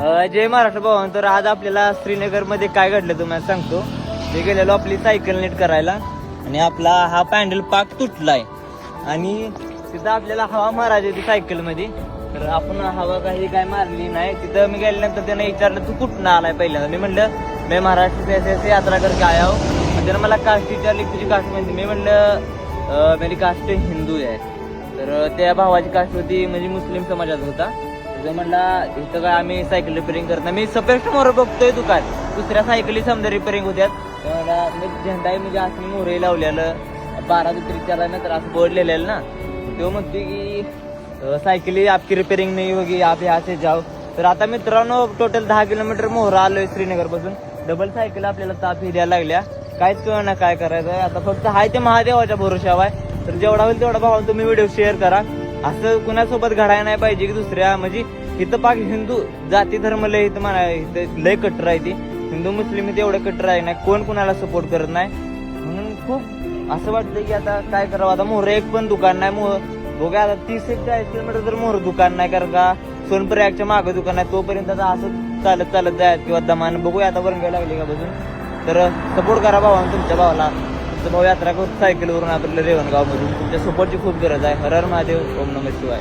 जय महाराष्ट्र भवन तर आज आपल्याला श्रीनगरमध्ये काय घडलं तुम्हाला सांगतो. ते गेलेलो आपली सायकल नीट करायला. आणि आपला हा पॅन्डल पाक तुटलाय. आणि तिथं आपल्याला हवा मारायची होती सायकलमध्ये. तर आपण हवा काही काय मारली नाही. तिथं मी गेल्यानंतर त्यानं विचारलं तू कुठनं आलाय पहिल्यांदा? मी म्हणलं मी महाराष्ट्र यात्रा करके काय आहो त्यानं मला कास्ट विचारली तुझी कास्ट म्हणजे मी म्हणलं मेरी कास्ट हिंदू आहे. तर त्या भावाची कास्ट होती म्हणजे मुस्लिम समाजात होता. तुझं म्हणला इथं काय आम्ही सायकल रिपेअरिंग करत नाही. मी सपेक्ट मोर बघतोय दुकान. दुसऱ्या सायकली समजा रिपेअरिंग होत्यात. तर म्हणला मी झेंडा म्हणजे असं मोरे लावलेलं. बारा ते त्याला नंतर असं बोर्ड लिहिलेलं ना. तो म्हणते की सायकली आपकी रिपेअरिंग नाही होगी आप यहाँ से जाओ. तर आता मित्रांनो टोटल दहा किलोमीटर मोहरा आलोय श्रीनगरपासून डबल सायकल आपल्याला ताप ही द्यायला लागल्या. काहीच कळ ना काय करायचं आता फक्त हाय ते महादेवाच्या भरोशावर आहे. तर जेवढा होईल तेवढा भावा तुम्ही व्हिडिओ शेअर करा. असं कुणासोबत घडायला नाही पाहिजे की दुसऱ्या म्हणजे इथं पाक हिंदू जाती धर्म लय इथं म्हणा इथं लय कट्टर आहे ती. हिंदू मुस्लिम इथे एवढं कट्टर आहे नाही कोण कुणाला सपोर्ट करत नाही. म्हणून खूप असं वाटतं की आता काय करावं? आता मोहर एक पण दुकान नाही मोह बघा आता तीस एक चाळीस किलोमीटर तर मोहर दुकान नाही कारण का सोनप्रयागच्या मागं दुकान आहे तोपर्यंत आता असं चालत चालत जायत किंवा दमान बघूया आता वरंगाय लागली का बसून. तर सपोर्ट करा भावा तुमच्या भावाला. तुमचा भाऊ यात्रा करून सायकलवरून आपल्याला रेवणगावमधून तुमच्या सपोर्टची खूप गरज आहे. हर हर महादेव ओम नमः शिवाय.